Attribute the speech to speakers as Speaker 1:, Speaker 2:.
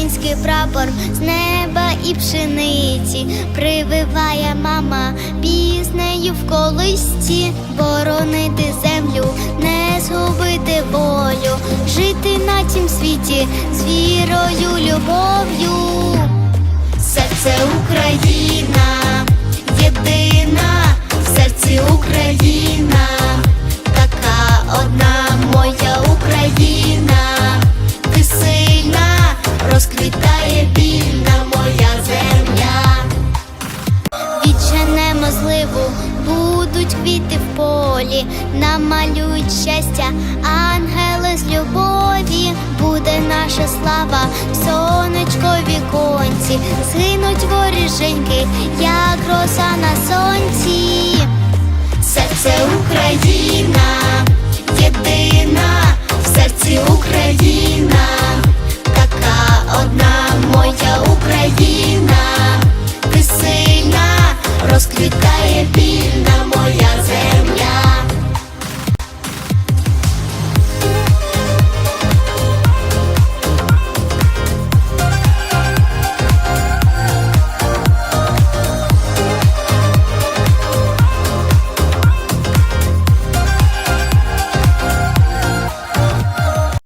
Speaker 1: український прапор з неба і пшениці. Прививає мама піснею в колисті, боронити землю, не згубити волю, жити на цім світі з вірою, любов'ю. Серце будуть квіти в полі, намалюють щастя, ангели з любові, буде наша слава, сонечко віконці, згинуть воріженьки, як роса на сонці. Серце Україна, єдина, в серці Україна, така одна моя Україна,